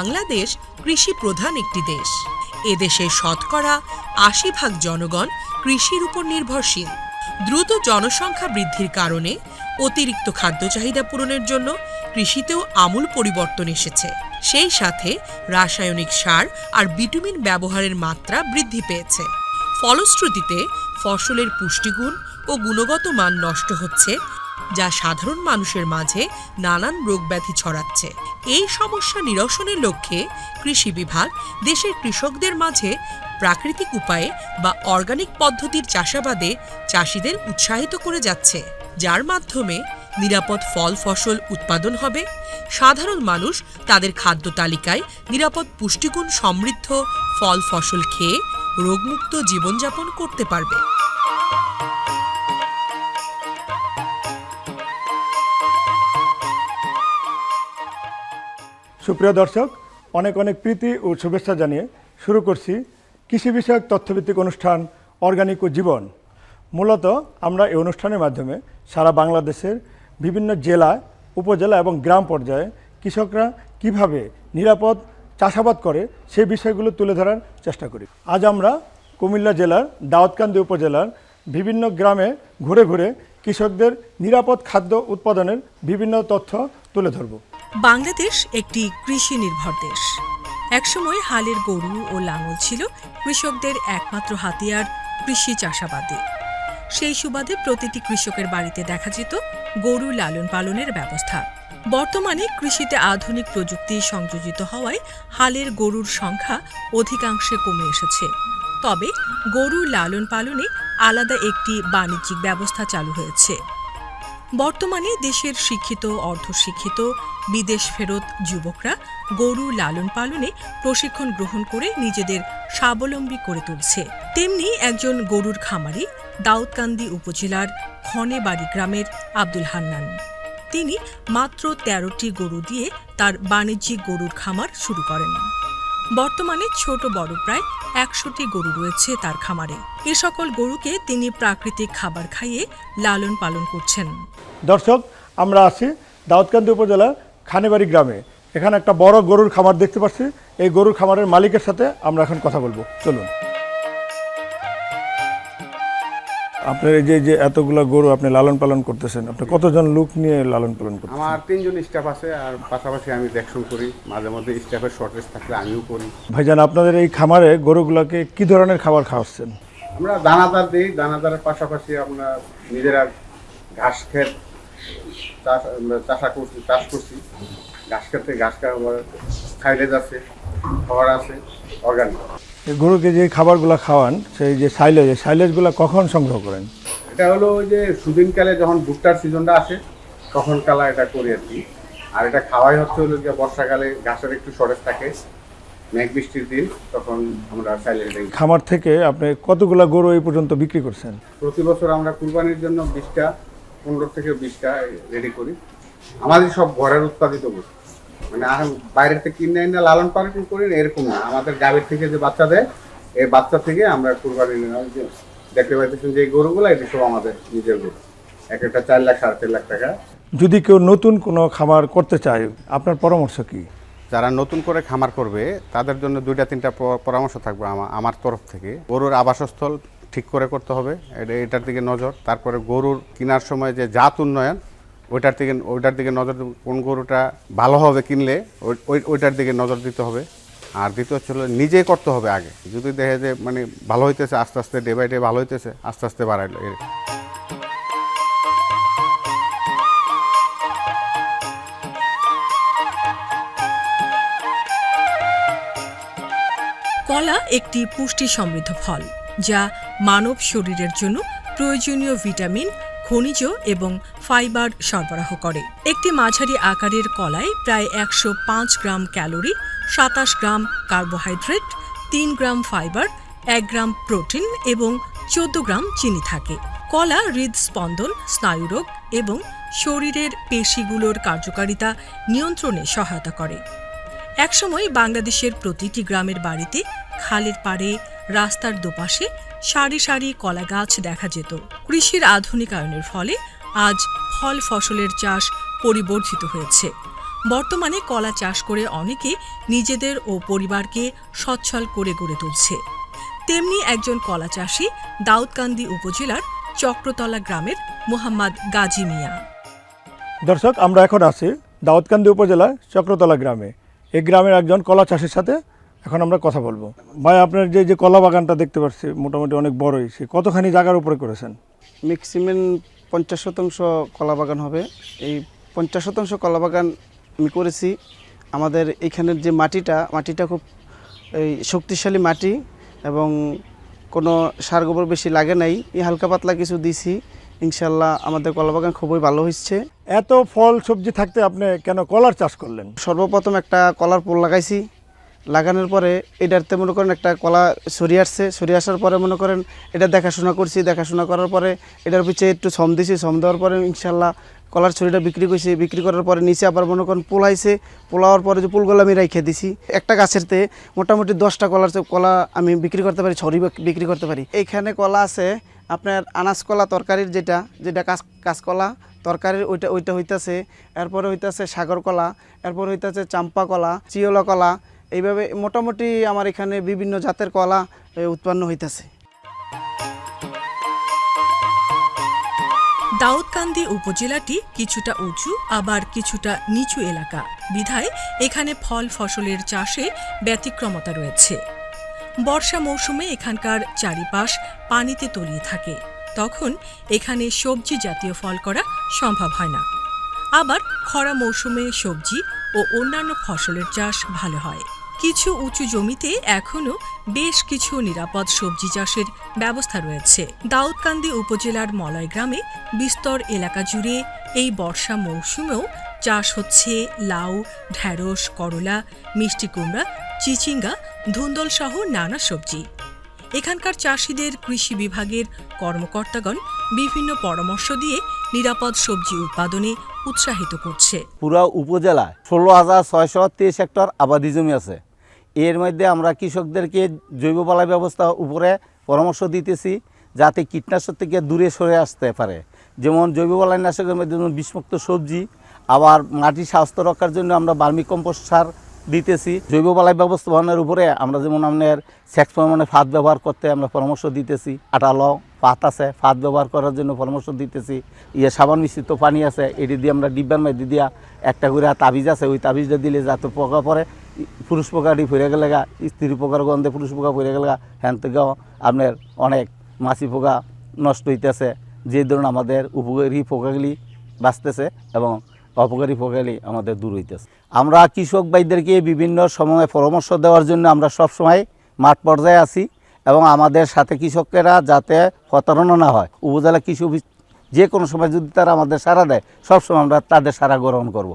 বাংলাদেশ কৃষি প্রধান একটি দেশ। এদেশে শতকরা আশি ভাগ জনগণ কৃষির উপর নির্ভরশীল। দ্রুত জনসংখ্যা বৃদ্ধির কারণে অতিরিক্ত খাদ্য চাহিদা পূরণের জন্য কৃষিতেও আমূল পরিবর্তন এসেছে। সেই সাথে রাসায়নিক সার আর ভিটামিন ব্যবহারের মাত্রা বৃদ্ধি পেয়েছে। ফলশ্রুতিতে ফসলের পুষ্টিগুণ ও গুণগত মান নষ্ট হচ্ছে যা সাধারণ মানুষের মাঝে নানান রোগব্যাধি ছড়াচ্ছে। এই সমস্যা নিরসনের লক্ষ্যে কৃষি বিভাগ দেশের কৃষকদের মাঝে প্রাকৃতিক উপায়ে বা অর্গানিক পদ্ধতির চাষাবাদে চাষিদের উৎসাহিত করে যাচ্ছে। যার মাধ্যমে নিরাপদ ফল ফসল উৎপাদন হবে। সাধারণ মানুষ তাদের খাদ্য তালিকায় নিরাপদ পুষ্টিগুণ সমৃদ্ধ ফল ফসল খেয়ে রোগমুক্ত জীবনযাপন করতে পারবে। সুপ্রিয় দর্শক, অনেক অনেক প্রীতি ও শুভেচ্ছা জানিয়ে শুরু করছি কৃষি বিষয়ক তথ্যভিত্তিক অনুষ্ঠান অর্গানিক ও জীবন। মূলত আমরা এই অনুষ্ঠানের মাধ্যমে সারা বাংলাদেশের বিভিন্ন জেলা, উপজেলা এবং গ্রাম পর্যায়ে কৃষকরা কীভাবে নিরাপদ চাষাবাদ করে সেই বিষয়গুলো তুলে ধরার চেষ্টা করি। আজ আমরা কুমিল্লা জেলার দাওয়াতকান্দি উপজেলার বিভিন্ন গ্রামে ঘুরে ঘুরে কৃষকদের নিরাপদ খাদ্য উৎপাদনের বিভিন্ন তথ্য তুলে ধরব। বাংলাদেশ একটি কৃষি নির্ভর দেশ। একসময় হালের গরু ও লাঙল ছিল কৃষকদের একমাত্র হাতিয়ার কৃষি চাষাবাদে। সেই সুবাদে প্রতিটি কৃষকের বাড়িতে দেখা যেত গরু লালন পালনের ব্যবস্থা। বর্তমানে কৃষিতে আধুনিক প্রযুক্তি সংযোজিত হওয়ায় হালের গরুর সংখ্যা অধিকাংশে কমে এসেছে। তবে গরু লালন পালনে আলাদা একটি বাণিজ্যিক ব্যবস্থা চালু হয়েছে। বর্তমানে দেশের শিক্ষিত, অর্ধশিক্ষিত বিদেশ ফেরত যুবকরা গরু লালন পালনে প্রশিক্ষণ গ্রহণ করে নিজেদের স্বাবলম্বী করে তুলছে। তেমনি একজন গরুর খামারি দাউদকান্দি উপজেলার খনেবাড়ি গ্রামের আব্দুল হান্নান। তিনি মাত্র তেরোটি গরু দিয়ে তার বাণিজ্যিক গরুর খামার শুরু করেন। বর্তমানে ছোট বড় প্রায় একশোটি গরু রয়েছে তার খামারে। এ সকল গরুকে তিনি প্রাকৃতিক খাবার খাইয়ে লালন পালন করছেন। দর্শক, আমরা আছি দাউদকান্দি উপজেলার খানেবাড়ি গ্রামে। এখানে একটা বড় গরুর খামার দেখতে পাচ্ছি। এই গরুর খামারের মালিকের সাথে আমরা এখন কথা বলব। চলুন। আপনার এই যে যে এতগুলো গরু আপনি লালন পালন করতেছেন আপনি কতজন লোক নিয়ে লালন পালন করতেছেন? আমার তিনজন স্টাফ আছে আর পাশাপাশি আমি দেখশন করি। মাঝে মধ্যে স্টাফের শর্টেজ থাকলে আমিও করি। ভাইজান আপনাদের এই খামারে গরুগুলোকে কি ধরনের খাবার খাওয়াচ্ছেন? আমরা দানাদার দিই। দানাদারের পাশাপাশি আমরা নিজেরা ঘাস ক্ষেত চাষ চাষা করছি চাষ করছি। ঘাস খেতে ঘাস সাইলেজ আছে খাবার আছে অর্গানিক গরুকে যে খাবারগুলো খাওয়ান সেই যে সাইলেজ সাইলেজগুলো কখন সংগ্রহ করেন? এটা হলো ওই যে সুদিনকালে যখন ভুট্টার সিজনটা আসে তখন কালা এটা করি আর কি। আর এটা খাওয়াই হচ্ছে হলো যে বর্ষাকালে ঘাসের একটু শর্টেজ থাকে মেঘ বৃষ্টির দিন তখন আমরা সাইলেজ খামার থেকে আপনি কতগুলো গরু এই পর্যন্ত বিক্রি করছেন? প্রতি বছর আমরা কুরবানির জন্য বিশটা পনেরো থেকে বিশটা রেডি করি। আমাদের সব ঘরের উৎপাদিত গরু মানে আর বাইরের থেকে কিনে এনে লালন পালন করি না, এরকম না। আমাদের গাভীর থেকে যে বাচ্চা দেয় এই বাচ্চা থেকে আমরা কুরবানি দেখতে পাইতেছেন যে এই গরুগুলো এটি সব আমাদের নিজের গরু। এক একটা চার লাখ সাড়ে চার লাখ টাকা। যদি কেউ নতুন কোনো খামার করতে চায় আপনার পরামর্শ কি? যারা নতুন করে খামার করবে তাদের জন্য দুইটা তিনটা পরামর্শ থাকবে আমা- আমার তরফ থেকে। গরুর আবাসস্থল ঠিক করে করতে হবে। এটা, এটার দিকে নজর। তারপরে গরুর কেনার সময় যে জাত উন্নয়ন, ওইটার দিকে ওইটার দিকে নজর কোন গরুটা ভালো হবে কিনলে, ওই- ওই- ওইটার দিকে নজর দিতে হবে। আর দ্বিতীয় হচ্ছে নিজে করতে হবে আগে। যদি দেখে যে মানে ভালো হইতেছে, আস্তে আস্তে ডে বাই ডে ভালো হইতেছে, আস্তে আস্তে বাড়াইলো। কলা একটি পুষ্টি সমৃদ্ধ ফল। যা মানব শরীরের জন্য প্রয়োজনীয় ভিটামিন, খনিজ এবং ফাইবার সরবরাহ করে। একটি মাঝারি আকারের কলায় প্রায় একশো পাঁচ গ্রাম ক্যালোরি, সাতাশ গ্রাম কার্বোহাইড্রেট, তিন গ্রাম ফাইবার, এক গ্রাম প্রোটিন এবং চোদ্দ গ্রাম চিনি থাকে। কলা, হৃদস্পন্দন, স্নায়ুরোগ এবং শরীরের পেশিগুলোর কার্যকারিতা নিয়ন্ত্রণে সহায়তা করে। একসময় বাংলাদেশের প্রতিটি গ্রামের বাড়িতে খালের পাড়ে রাস্তার দুপাশে সারি সারি কলা গাছ দেখা যেত। কৃষির আধুনিকায়নের ফলে আজ ফল ফসলের চাষ পরিবর্ধিত হয়েছে। বর্তমানে কলা চাষ করে অনেকে নিজেদের ও পরিবারকে সচ্ছল করে গড়ে তুলছে। তেমনি একজন কলা চাষি দাউদকান্দি উপজেলার চক্রতলা গ্রামের মোহাম্মদ গাজী মিয়া। দর্শক, আমরা এখন আছি দাউদকান্দি উপজেলার চক্রতলা গ্রামে। এই গ্রামের একজন কলা চাষির সাথে এখন আমরা কথা বলব। ভাই আপনার যে যে কলা বাগানটা দেখতে পাচ্ছি মোটামুটি অনেক বড়ই সে কতখানি জায়গার উপরে করেছেন? ম্যাক্সিমাম পঞ্চাশ শতাংশ কলা বাগান হবে। এই পঞ্চাশ শতাংশ কলা বাগান আমি করেছি। আমাদের এখানের যে মাটিটা মাটিটা খুব এই শক্তিশালী মাটি এবং কোনো সার গোবর বেশি লাগে নাই। এই হালকা পাতলা কিছু দিছি। ইনশাল্লাহ আমাদের কলা বাগান খুবই ভালো হচ্ছে এত ফল সবজি থাকতে আপনি কেন কলার চাষ করলেন? সর্বপ্রথম একটা কলার পোল লাগাইছি। লাগানোর পরে এটাতে মনে করেন একটা কলা সরিয়ে আসছে, সরিয়ে আসার পরে মনে করেন এটা দেখাশোনা করছি, দেখাশোনা করার পরে এটার পিছিয়ে একটু শ্রম দিছি শ্রম দেওয়ার পরে ইনশাল্লাহ কলার ছড়িটা বিক্রি করছি, বিক্রি করার পরে নিচে আবার মনে করেন পোলাইছে পোলাওয়ার পরে যে ফুলগুলো আমি রেখে দিছি, একটা গাছেরতে মোটামুটি দশটা কলার কলা আমি বিক্রি করতে পারি ছড়ি বিক্রি করতে পারি। এইখানে কলা আছে, আপনার আনাজ কলা তরকারির যেটা যেটা কাঁচ কাঁচকলা তরকারির ওইটা ওইটা হইতাছে, এরপরে হইতাছে সাগর কলা, এরপর হইতাছে চাম্পা কলা, চিওলা কলা এইভাবে মোটামুটি আমার এখানে বিভিন্ন জাতের কলা উৎপন্ন হইতাছে। দাউদকান্দি উপজেলাটি কিছুটা উঁচু, আবার কিছুটা নিচু এলাকা। বিধায় এখানে ফল ফসলের চাষে ব্যতিক্রমতা রয়েছে। বর্ষা মৌসুমে এখানকার চারিপাশ পানিতে তলিয়ে থাকে। তখন এখানে সবজি জাতীয় ফল করা সম্ভব হয় না। আবার খরা মৌসুমে সবজি ও অন্যান্য ফসলের চাষ ভালো হয়। কিছু উঁচু জমিতে এখনও বেশ কিছু নিরাপদ সবজি চাষের ব্যবস্থা রয়েছে। দাউদকান্দি উপজেলার মলয় গ্রামে বিস্তর এলাকা জুড়ে এই বর্ষা মৌসুমেও চাষ হচ্ছে লাউ, ঢ্যাঁড়স, করলা, মিষ্টি কুমড়া, চিচিঙ্গা, ধুন্দল সহ নানা সবজি। এখানকার চাষিদের কৃষি বিভাগের কর্মকর্তাগণ বিভিন্ন পরামর্শ দিয়ে নিরাপদ সবজি উৎপাদনে উৎসাহিত করছে। পুরা উপজেলায় ষোলো হাজার ছয়শো তেইশ হেক্টর আবাদি জমি আছে। এর মধ্যে আমরা কৃষকদেরকে জৈব বালাই ব্যবস্থা উপরে পরামর্শ দিতেছি যাতে কীটনাশক থেকে দূরে সরে আসতে পারে। যেমন জৈব বালাইনাশকের মধ্যে যেমন বিষমুক্ত সবজি, আবার মাটি স্বাস্থ্য রক্ষার জন্য আমরা বার্মি কম্পোস্ট সার দিতেছি। জৈব বালাই ব্যবস্থাপনার উপরে আমরা যেমন আপনার সেক্স পরিমাণে ফাঁদ ব্যবহার করতে আমরা পরামর্শ দিতেছি। আটালো পাত আছে, ফাঁদ ব্যবহার করার জন্য পরামর্শ দিতেছি। ইয়ে সাবান মিশ্রিত পানি আছে, এটি দিয়ে আমরা ডিব্বার মধ্যে দিয়া একটা করে তাবিজ আছে, ওই তাবিজটা দিলে যাতে পোকা পরে পুরুষ পোকাটি ফিরে গেলে গা স্ত্রী পোকার গন্ধে পুরুষ পোকা ফিরে গেলে গা, হ্যান থেকেও আপনার অনেক মাছি পোকা নষ্ট হইতেছে। যে ধরুন আমাদের উপকারী পোকাগুলি বাঁচতেছে এবং অপকারী পোকাগুলি আমাদের দূর হইতেছে। আমরা কৃষক ভাইদেরকে বিভিন্ন সময়ে পরামর্শ দেওয়ার জন্য আমরা সব সময় মাঠ পর্যায়ে আছি এবং আমাদের সাথে কৃষকেরা যাতে প্রতারণা না হয়, উপজেলা কৃষি অফিস যে কোনো সময় যদি তারা আমাদের সারা দেয় সবসময় আমরা তাদের সারা গ্রহণ করব।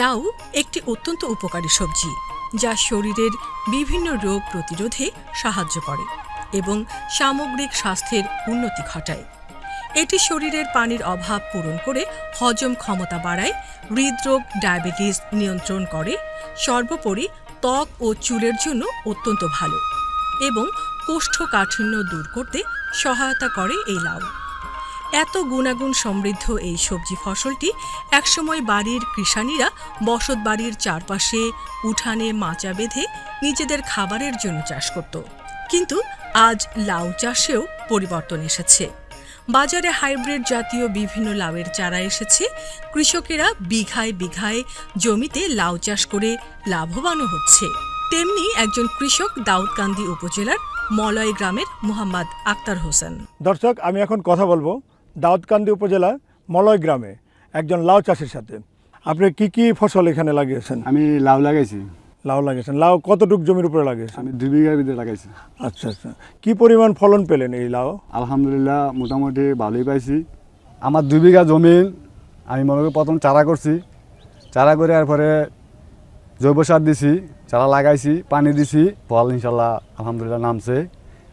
লাউ একটি অত্যন্ত উপকারী সবজি। যা শরীরের বিভিন্ন রোগ প্রতিরোধে সাহায্য করে এবং সামগ্রিক স্বাস্থ্যের উন্নতি ঘটায়। এটি শরীরের পানির অভাব পূরণ করে হজম ক্ষমতা বাড়ায়, হৃদরোগ, ডায়াবেটিস নিয়ন্ত্রণ করে, সর্বোপরি ত্বক ও চুলের জন্য অত্যন্ত ভালো এবং কোষ্ঠকাঠিন্য দূর করতে সহায়তা করে এই লাউ। এত গুণাগুণ সমৃদ্ধ এই সবজি ফসলটি একসময় বাড়ির কৃষানীরা বসত বাড়ির চারপাশে, উঠানে মাচা বেঁধে নিজেদের খাবারের জন্য চাষ করত। কিন্তু আজ লাউ চাষেও পরিবর্তন এসেছে। বাজারে হাইব্রিড জাতীয় বিভিন্ন লাউয়ের চারা এসেছে। কৃষকেরা বিঘায় বিঘায় জমিতে লাউ চাষ করে লাভবানও হচ্ছে। তেমনি একজন কৃষক দাউদকান্দি উপজেলার মলয় গ্রামের মোহাম্মদ আক্তার হোসেন। দর্শক, আমি এখন কথা বলব দাউদকান্দি উপজেলা মলয় গ্রামে একজন লাউ চাষির সাথে। আপনি কি কি ফসল এখানে লাগিয়েছেন? আমি লাউ লাগাইছি। লাউ লাগিয়েছেন। লাউ কতটুক জমির উপরে লাগিয়েছেন? আমি দুই বিঘার ভিতরে লাগাইছি। আচ্ছা আচ্ছা। কি পরিমাণ ফলন পেলেন এই লাউ? আলহামদুলিল্লাহ মোটামুটি ভালোই পাইছি। আমার দুই বিঘা জমিন আমি মনে করি প্রথম চারা করছি। চারা করে এরপরে জৈব সার দিছি চারা লাগাইছি পানি দিছি। ফল ইনশাল্লাহ আলহামদুলিল্লাহ নামছে।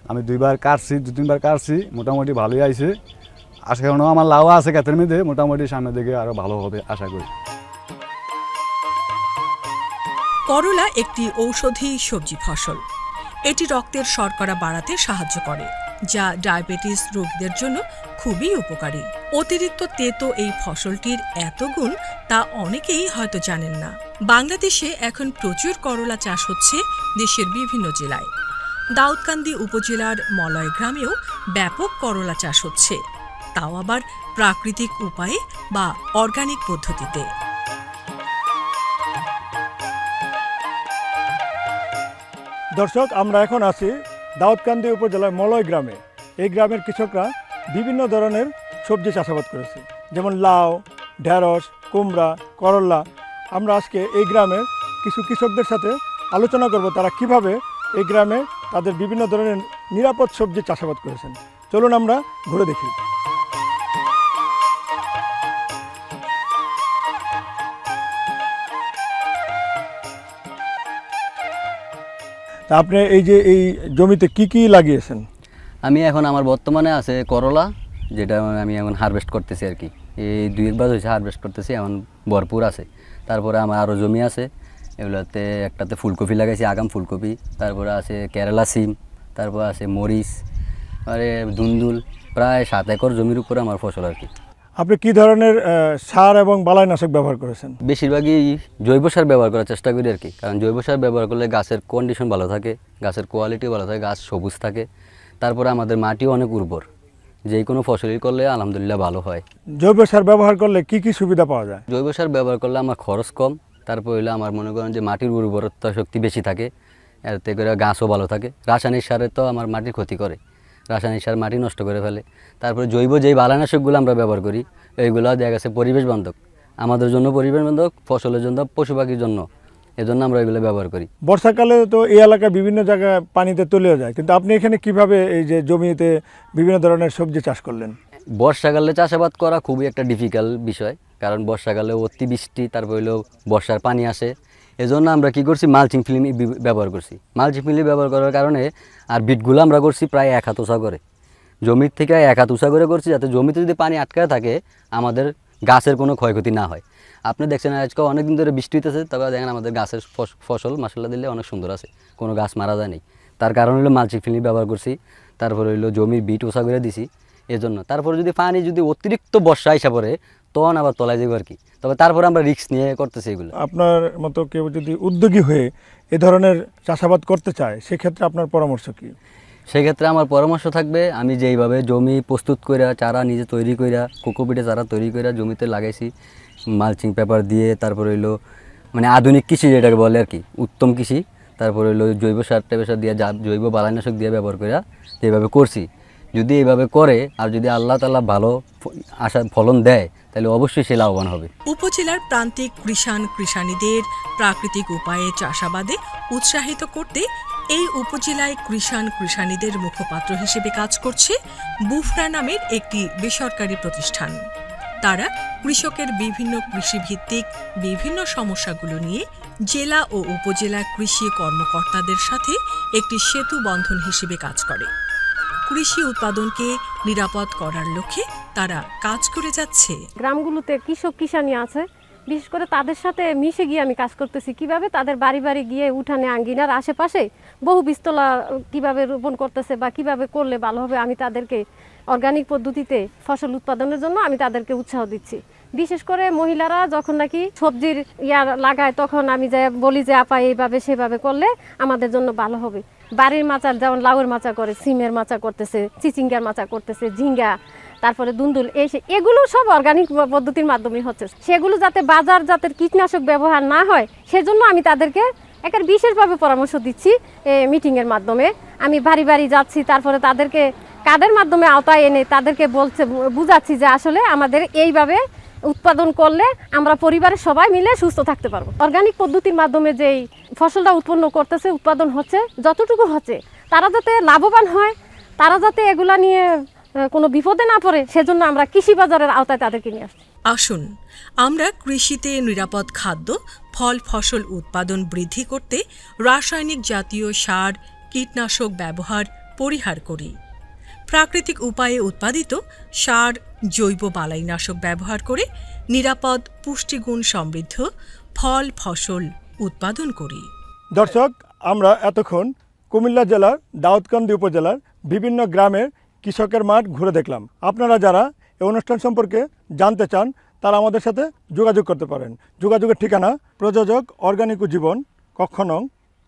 আমি দুইবার কাটছি দু তিনবার কাটছি মোটামুটি ভালোই আইছে। আশা করি আমার লাউ আছে ক্ষেতের মধ্যে, মোটামুটি সামনের দিকে আরও ভালো হবে, আশা করি। করলা একটি ঔষধি সবজি ফসল। এটি রক্তের শর্করা বাড়াতে সাহায্য করে, যা ডায়াবেটিস রোগীদের জন্য খুবই উপকারী। অতিরিক্ত তেতো এই ফসলটির এত গুণ তা অনেকেই হয়তো জানেন না। বাংলাদেশে এখন প্রচুর করলা চাষ হচ্ছে দেশের বিভিন্ন জেলায়। দাউদকান্দি উপজেলার মলয় গ্রামেও ব্যাপক করলা চাষ হচ্ছে। তাও আবার প্রাকৃতিক উপায়ে বা অর্গানিক পদ্ধতিতে। দর্শক, আমরা এখন আছি দাউদকান্দি উপজেলার মলয় গ্রামে। এই গ্রামের কৃষকরা বিভিন্ন ধরনের সবজি চাষাবাদ করেছে। যেমন লাউ, ঢেঁড়স, কুমড়া করল্লা আমরা আজকে এই গ্রামের কিছু কৃষকদের সাথে আলোচনা করব তারা কীভাবে এই গ্রামে তাদের বিভিন্ন ধরনের নিরাপদ সবজি চাষাবাদ করেছেন। চলুন আমরা ঘুরে দেখি। আপনি এই যে এই জমিতে কি কি লাগিয়েছেন? আমি এখন আমার বর্তমানে আছে করলা, যেটা আমি এখন হারভেস্ট করতেছি আর কি। এই দুই একবার হয়েছে হারভেস্ট করতেছি, এখন ভরপুর আছে। তারপরে আমার আরও জমি আছে, এগুলোতে একটাতে ফুলকপি লাগাইছি, আগাম ফুলকপি, তারপরে আছে কেরালা সিম, তারপর আছে মরিচ, আরে দুন্দুল প্রায় সাত একর জমির উপরে আমার ফসল আর কি। আপনি কি ধরনের সার এবং বালাইনাশক ব্যবহার করেছেন? বেশিরভাগই জৈব সার ব্যবহার করার চেষ্টা করি আর কি। কারণ জৈব সার ব্যবহার করলে গাছের কন্ডিশন ভালো থাকে গাছের কোয়ালিটি ভালো থাকে গাছ সবুজ থাকে। তারপরে আমাদের মাটিও অনেক উর্বর। যে কোনো ফসলই করলে আলহামদুলিল্লাহ ভালো হয়। জৈব সার ব্যবহার করলে কি কি সুবিধা পাওয়া যায়? জৈব সার ব্যবহার করলে আমার খরচ কম তারপর হইলে আমার মনে করেন যে মাটির উর্বরতা শক্তি বেশি থাকে এতে করে গাছও ভালো থাকে। রাসায়নিক সারে তো আমার মাটির ক্ষতি করে। রাসায়নিক সার মাটি নষ্ট করে ফেলে। তারপরে জৈব যেই বালানাশকগুলো আমরা ব্যবহার করি এইগুলো দেখা গেছে পরিবেশ বান্ধব। আমাদের জন্য পরিবেশ বান্ধব ফসলের জন্য পশু পাখির জন্য। এজন্য আমরা এগুলো ব্যবহার করি। বর্ষাকালে তো এই এলাকায় বিভিন্ন জায়গায় পানিতে তলিয়ে যায়। কিন্তু আপনি এখানে কীভাবে এই যে জমিতে বিভিন্ন ধরনের সবজি চাষ করলেন? বর্ষাকালে চাষাবাদ করা খুবই একটা ডিফিকাল্ট বিষয়। কারণ বর্ষাকালে অতিবৃষ্টি তারপর হইলেও বর্ষার পানি আসে। এজন্য আমরা কি করছি? মালচিং ফিল্ম ব্যবহার করছি। মালচিং ফিল্ম ব্যবহার করার কারণে আর বিটগুলো আমরা করছি প্রায় এক হাত উঁচা করে। জমির থেকে এক হাত উষা করে করছি যাতে জমিতে যদি পানি আটকায় থাকে, আমাদের গাছের কোনো ক্ষয়ক্ষতি না হয়। আপনি দেখছেন আজকে অনেক দিন ধরে বৃষ্টি হইতেছে তবে দেখেন আমাদের গাছের ফস- ফসল মাসাল্লা দিলে অনেক সুন্দর আছে। কোনো গাছ মারা যায়নি তার কারণ হলো মালচিং ফিল্ম ব্যবহার করছি। তারপরে হইল জমির বিট উঁচা করে দিছি। এজন্য তারপরে যদি পানি যদি অতিরিক্ত বর্ষা হিসাবে পড়ে তখন আবার তলায় যাব আর কি। তবে তারপরে আমরা রিস্ক নিয়ে করতেছি এগুলো। আপনার মতো কেউ যদি উদ্যোগী হয়ে এ ধরনের চাষাবাদ করতে চায় সেক্ষেত্রে আপনার পরামর্শ কি? সেক্ষেত্রে আমার পরামর্শ থাকবে আমি যেইভাবে জমি প্রস্তুত কইরা চারা নিজে তৈরি কইরা কোকোপিটে চারা তৈরি কইরা জমিতে লাগাইছি মালচিং পেপার দিয়ে তারপর হইল মানে আধুনিক কৃষি যেটাকে বলে আর কি উত্তম কৃষি তারপর হইল জৈব সার টাইপের সার দিয়ে যা- জৈব বালানাশক দিয়ে ব্যবহার কইরা এইভাবে করছি। যদি এইভাবে করে আর যদি আল্লাহ তাআলা ভালো আশা ফলন দেয় তাহলে অবশ্যই সে লাভবান হবে। উপজেলার প্রান্তিক কৃষাণ কৃষানীদের প্রাকৃতিক উপায়ে চাষাবাদে উৎসাহিত করতে এই উপজেলায় কৃষাণ কৃষানীদের মুখপাত্র হিসেবে কাজ করছে বুফরা নামের একটি বেসরকারি প্রতিষ্ঠান। তারা কৃষকের বিভিন্ন কৃষিভিত্তিক বিভিন্ন সমস্যাগুলো নিয়ে জেলা ও উপজেলা কৃষি কর্মকর্তাদের সাথে একটি সেতু বন্ধন হিসেবে কাজ করে। কৃষি উৎপাদনকে নিরাপদ করার লক্ষ্যে তারা কাজ করে যাচ্ছে। গ্রামগুলোতে কৃষক কিষানি আছে। বিশেষ করে তাদের সাথে মিশে গিয়ে আমি কাজ করতেছি। কীভাবে তাদের বাড়ি বাড়ি গিয়ে উঠানে আঙ্গিনার আশেপাশে বহু বিস্তলা কীভাবে রোপণ করতেছে বা কীভাবে করলে ভালো হবে, আমি তাদেরকে অর্গানিক পদ্ধতিতে ফসল উৎপাদনের জন্য আমি তাদেরকে উৎসাহ দিচ্ছি। বিশেষ করে মহিলারা যখন নাকি সবজির ইয়া লাগায়, তখন আমি যে বলি যে, আপা, এইভাবে সেভাবে করলে আমাদের জন্য ভালো হবে। বাড়ির মাচা যেমন লাউয়ের মাচা করে, সিমের মাচা করতেছে, চিচিঙ্গার মাচা করতেছে, ঝিঙ্গা তারপরে দুন্দুল, এই এগুলো সব অর্গানিক পদ্ধতির মাধ্যমে হচ্ছে। সেগুলো যাতে বাজার যাতে কীটনাশক ব্যবহার না হয়, সেজন্য আমি তাদেরকে একের বিশেষভাবে পরামর্শ দিচ্ছি মিটিংয়ের মাধ্যমে। আমি বাড়ি বাড়ি যাচ্ছি, তারপরে তাদেরকে কার্ডের মাধ্যমে আওতায় এনে তাদেরকে বলছে বুঝাচ্ছি যে আসলে আমাদের এইভাবে উৎপাদন করলে আমরা পরিবারের সবাই মিলে সুস্থ থাকতে পারব। অর্গানিক পদ্ধতির মাধ্যমে যেই ফসলটা উৎপন্ন করতেছে, উৎপাদন হচ্ছে, যতটুকু হচ্ছে, তারা যাতে লাভবান হয়, তারা যাতে এগুলা নিয়ে কোনো বিপদে না পড়ে সেজন্য আমরা কৃষি বাজারের আওতায় তাদেরকে নিয়ে আসছি। আসুন আমরা কৃষিতে নিরাপদ খাদ্য ফল ফসল উৎপাদন বৃদ্ধি করতে রাসায়নিক জাতীয় সার কীটনাশক ব্যবহার পরিহার করি। প্রাকৃতিক উপায়ে উৎপাদিত সার জৈব বালাইনাশক ব্যবহার করে নিরাপদ পুষ্টিগুণ সমৃদ্ধ ফল ফসল উৎপাদন করি। দর্শক আমরা এতক্ষণ কুমিল্লা জেলার দাউদকান্দি উপজেলার বিভিন্ন গ্রামের কৃষকের মাঠ ঘুরে দেখলাম। আপনারা যারা এই অনুষ্ঠান সম্পর্কে জানতে চান, তারা আমাদের সাথে যোগাযোগ করতে পারেন। যোগাযোগের ঠিকানা, প্রযোজক অর্গানিক জীবন কক্ষ নং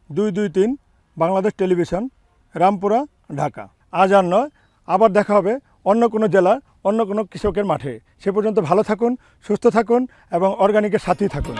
দুই দুই তিন, বাংলাদেশ টেলিভিশন, রামপুরা, ঢাকা। আজ আর নয়, আবার দেখা হবে অন্য কোনো জেলার অন্য কোনো কৃষকের মাঠে। সে পর্যন্ত ভালো থাকুন, সুস্থ থাকুন এবং অর্গানিকের সাথেই থাকুন।